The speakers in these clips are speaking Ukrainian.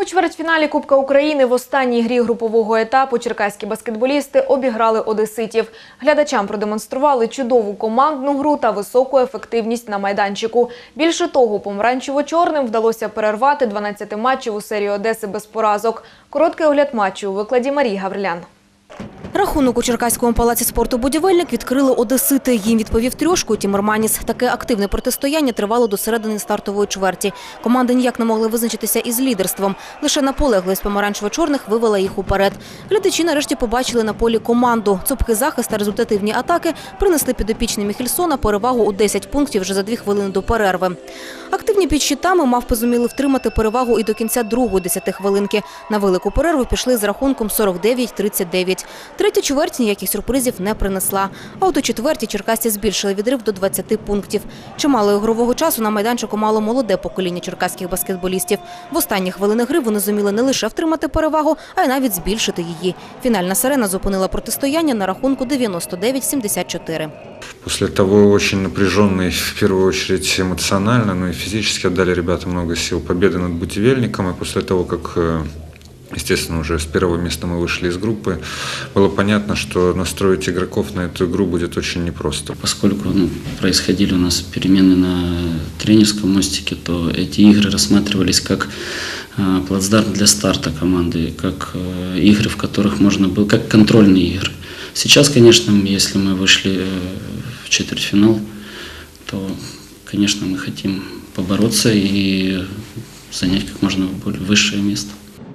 У чвертьфіналі Кубка України в останній грі групового етапу черкаські баскетболісти обіграли одеситів. Глядачам продемонстрували чудову командну гру та високу ефективність на майданчику. Більше того, помаранчево-чорним вдалося перервати 12-матчеву серію Одеси без поразок. Короткий огляд матчу у викладі Марії Гаврилян. Рахунок у Черкаському палаці спорту «Будівельник» відкрили одесити. Їм відповів трьошку Тімур Маніс. Таке активне протистояння тривало до середини стартової чверті. Команди ніяк не могли визначитися із лідерством. Лише наполегливість помаранчево-чорних вивела їх уперед. Глядачі нарешті побачили на полі команду. Цупкий захист та результативні атаки принесли підопічним Міхельсона перевагу у 10 пунктів вже за дві хвилини до перерви. Активні під щитами мавпи зуміли втримати перевагу і до кінця другої десятихвилинки. На велику перерву пішли з рахунком 49-39. Третя чверть ніяких сюрпризів не принесла. А от у четвертій черкасці збільшили відрив до 20 пунктів. Чимало ігрового часу на майданчику мало молоде покоління черкаських баскетболістів. В останні хвилини гри вони зуміли не лише втримати перевагу, а й навіть збільшити її. Фінальна сирена зупинила протистояння на рахунку 99-74. После того очень напряженной, в первую очередь эмоционально, но и физически отдали ребята много сил победы над Бутивельником. И после того, как, э, естественно, уже с первого места мы вышли из группы, было понятно, что настроить игроков на эту игру будет очень непросто. Поскольку ну, происходили у нас перемены на тренерском мостике, то эти игры рассматривались как э, плацдарм для старта команды, как э, игры, в которых можно было, как контрольные игры. Сейчас, конечно, если мы вышли э, в четвертьфинал, то, конечно, мы хотим побороться и занять как можно более высшее место.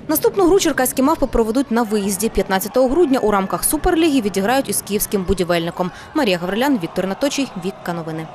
Наступну гру черкаські мавпи проведуть на виїзді. 15 грудня у рамках Суперліги відіграють із київським будівельником. Марія Гаврилян, Віктор Наточий, Вікка Новини.